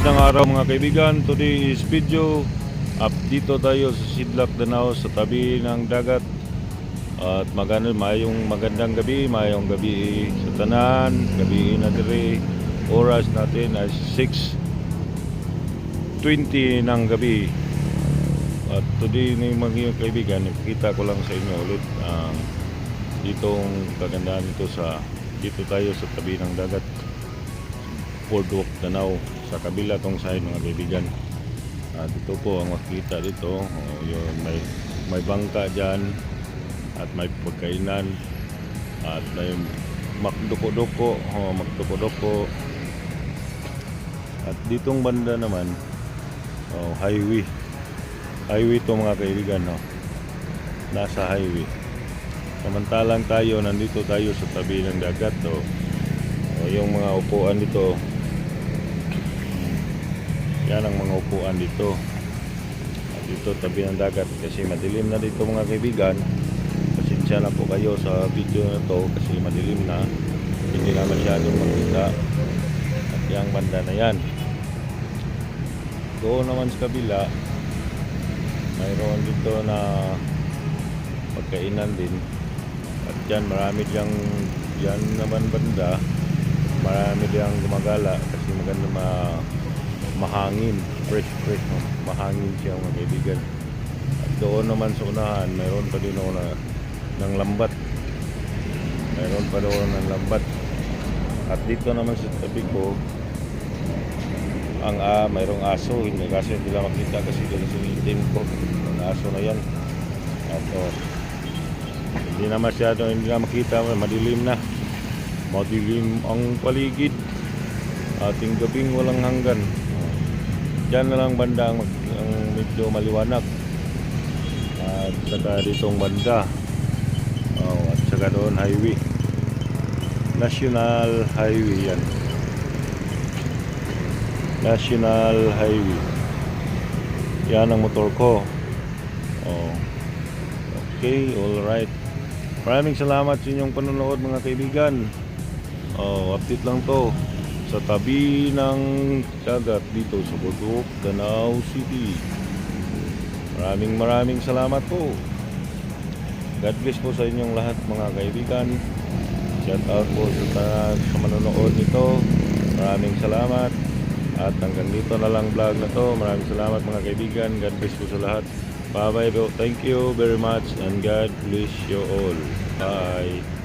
araw mga kaibigan, today is video up dito tayo sa Sidlak Danao sa tabi ng dagat at magano mayong magandang gabi, mayong gabi sa tanan, gabi na dire. Oras natin ay 6:20 ng gabi. At today ni mga kaibigan, ipakita ko lang sa inyo ulit ang ditong kagandahan dito sa dito tayo sa tabi ng dagat. Boardwalk Danao sa kabila tong side mga kaibigan. Ah, dito po ang makita dito, oh, yun, may may bangka diyan at may pagkainan at may makduko-duko, oh, magduko-duko. At ditong banda naman, oh, highway. Highway to mga kaibigan, no. Nasa highway. Samantalang tayo, nandito tayo sa tabi ng dagat, oh. O, yung mga upuan dito, yan ang mga upuan dito. At dito tabi ng dagat kasi madilim na dito mga kaibigan. Pasensya na po kayo sa video na to kasi madilim na. Hindi na masyadong makita. At yung banda na yan. Doon naman sa kabila, mayroon dito na pagkainan din. At yan marami diyang yan naman banda marami diyang gumagala kasi maganda ma mahangin. Fresh fresh mahangin siya mga kaibigan. At doon naman sa unahan mayroon pa din ako na ng lambat. Mayroon pa doon ng lambat. At dito naman sa tabi ko ang ah, mayroong aso. Hindi kasi hindi lang makita kasi dito sa itim ko. Ang aso na yan. At oh, hindi na masyado hindi na makita. Madilim na. Madilim ang paligid. Ating gabing walang hanggan Diyan na lang banda ang, ang medyo maliwanag. At saka ditong banda. Oh, at saka doon highway. National highway yan. National highway. Yan ang motor ko. Oh. okay alright maraming salamat sa inyong panonood mga kaibigan. Oh, update lang to sa tabi ng dagat dito sa Bugok, Danau City. Maraming maraming salamat po. God bless po sa inyong lahat mga kaibigan. Shout out po sa, sa manonood nito. Maraming salamat. At hanggang dito na lang vlog na to. Maraming salamat mga kaibigan. God bless po sa lahat. Bye bye. Thank you very much and God bless you all. Bye.